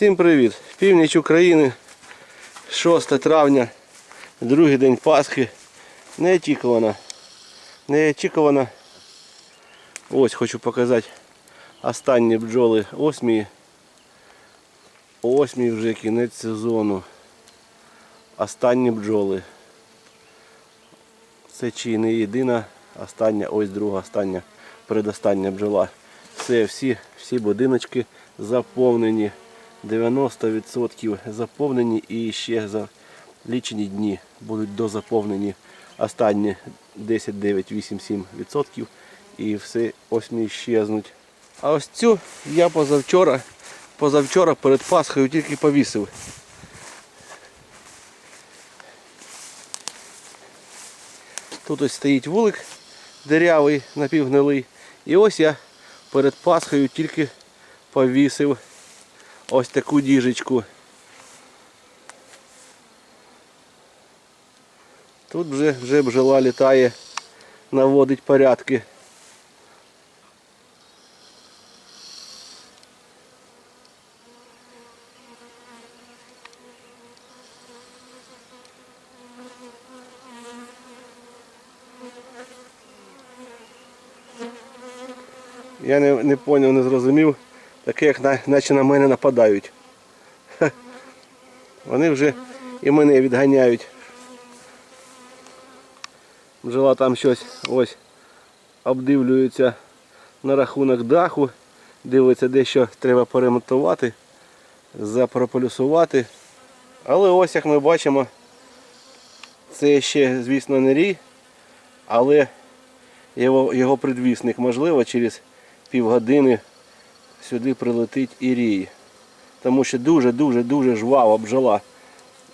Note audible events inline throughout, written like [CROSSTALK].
Всім привіт! Північ України, 6 травня, другий день Пасхи. Неочікувано. Неочікувано. Ось хочу показати останні бджоли осмії. Осмій вже кінець сезону. Останні бджоли. Це чи не єдина, остання, ось друга, остання, передостання бджола. Все, всі, всі будиночки заповнені. 90% заповнені і ще за лічені дні будуть дозаповнені останні 10, 9, 8, 7% і все осмі щезнуть. А ось цю я позавчора, позавчора перед Пасхою тільки повісив. Тут ось стоїть вулик дирявий, напівгнилий. І ось я перед Пасхою тільки повісив ось таку діжечку. Тут вже, вже бджола літає, наводить порядки. Я не, не поняв, не зрозумів. Таке, як на, наче на мене нападають. Вони вже і мене відганяють. Бджола там щось ось обдивлюється на рахунок даху. Дивиться, де що треба поремонтувати, запрополюсувати. Але ось як ми бачимо, це ще, звісно, не рій, але його, його предвісник можливо через півгодини сюди прилетить і рій. Тому що дуже-дуже-дуже жвава бджола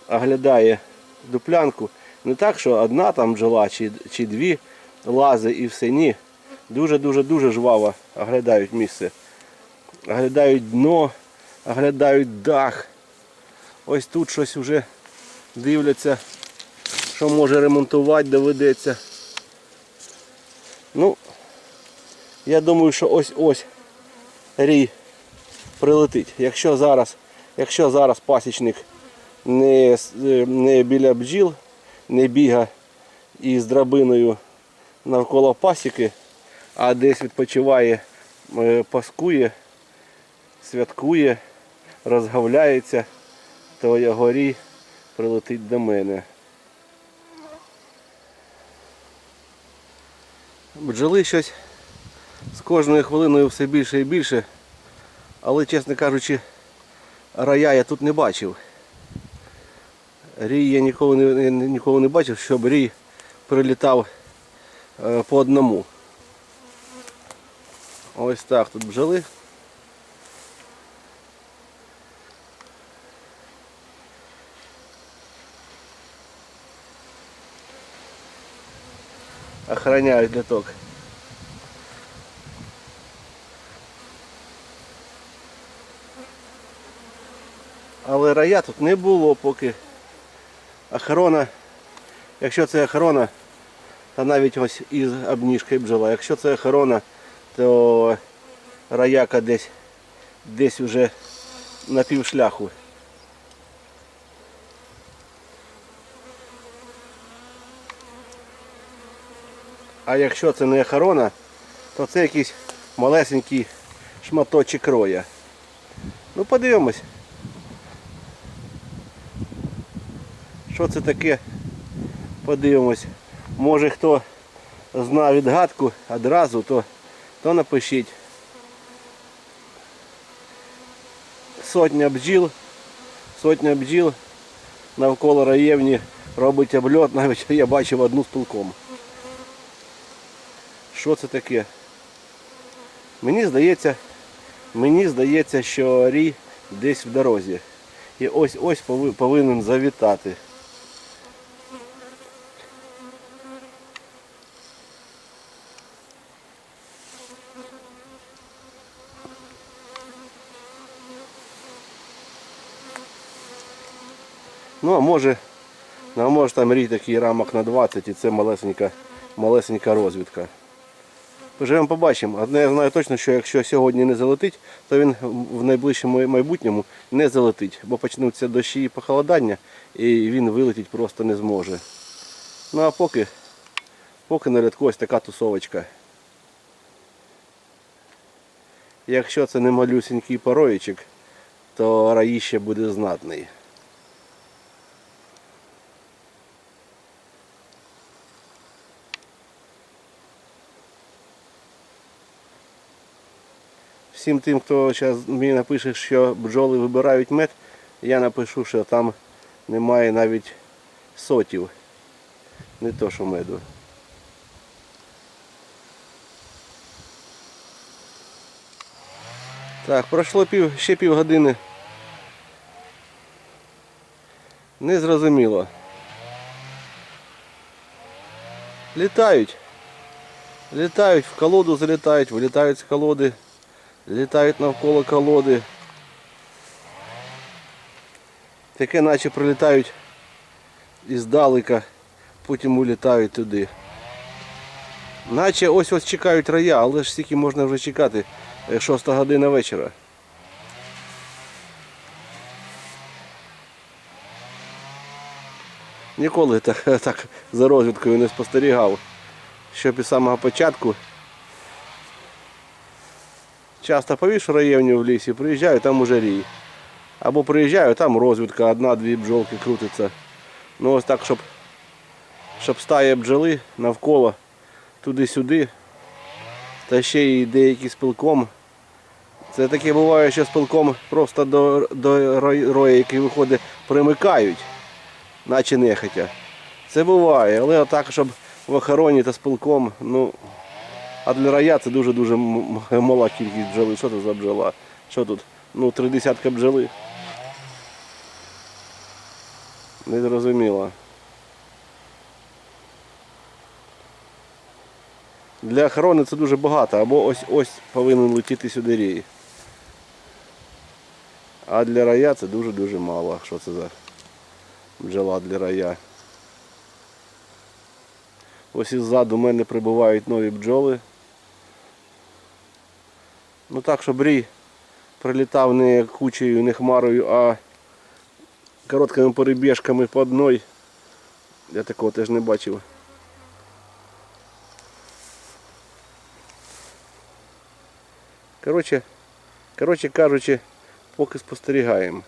оглядає дуплянку. Не так, що одна там бджола чи, чи дві лази і все. Ні. Дуже-дуже-дуже жваво оглядають місце. Оглядають дно, оглядають дах. Ось тут щось вже дивляться, що може ремонтувати доведеться. Ну, я думаю, що ось-ось рій прилетить. Якщо зараз, якщо зараз пасічник не, е, не біля бджіл, не біга із драбиною навколо пасіки, а десь відпочиває, е, паскує, святкує, розгавляється, то його рій прилетить до мене. Бджоли щось з кожною хвилиною все більше і більше. Але, чесно кажучи, рая я тут не бачив. Рій я ніколи не, не- ніколи не бачив, щоб рій прилітав е, по одному. Ось так тут бджоли. Охраняють літок. Але рая тут не було поки. Охорона, якщо це охорона, то навіть ось із обніжкою бджола. Якщо це охорона, то раяка десь десь вже на півшляху. А якщо це не охорона, то це якийсь малесенький шматочок роя. Ну подивимось. Що це таке? Подивимось. Може хто знав відгадку одразу, то, то напишіть. Сотня бджіл, сотня бджіл навколо раєвні робить обльот, навіть [LAUGHS] я бачив одну з пилком. Що це таке? Мені здається, мені здається, що рій десь в дорозі. І ось ось повинен завітати. Ну а може, ну, а може там рій такий рамок на 20 і це малесенька, малесенька розвідка. Поживемо побачимо. Одне я знаю точно, що якщо сьогодні не залетить, то він в найближчому майбутньому не залетить, бо почнуться дощі і похолодання, і він вилетіти просто не зможе. Ну а поки, поки на рядку ось така тусовочка. Якщо це не малюсенький пороїчик, то раїще буде знатний. Всім тим, хто зараз мені напише, що бджоли вибирають мед, я напишу, що там немає навіть сотів. Не то, що меду. Так, пройшло пів, ще півгодини. Незрозуміло. Літають. Літають, в колоду залітають, вилітають з колоди, літають навколо колоди. Таке наче прилітають іздалека, потім улітають туди. Наче ось ось чекають рая, але ж скільки можна вже чекати. Е, Шоста година вечора. Ніколи так, [LAUGHS] так за розвідкою не спостерігав. Щоб із самого початку часто повішу раєвню в лісі, приїжджаю, там уже рій. Або приїжджаю, там розвідка, одна-дві бджолки крутиться. Ну ось так, щоб, щоб стая бджоли навколо туди-сюди. Та ще й деякі з пилком. Це таке буває, що з пилком просто до, до роя, який виходить, примикають, наче нехотя. Це буває, але отак, щоб в охороні та з пилком, ну. А для рая це дуже-дуже мала кількість бджоли. Що це за бджола? Що тут? Ну, три десятка бджоли. Не зрозуміло. Для охорони це дуже багато, або ось ось повинен летіти сюди рій. А для рая це дуже-дуже мало. Що це за бджола для рая? Ось іззаду в мене прибувають нові бджоли. Ну так, щоб рій прилітав не кучею, не хмарою, а короткими перебіжками по одной. Я такого теж не бачив. Коротше, коротше кажучи, поки спостерігаємо.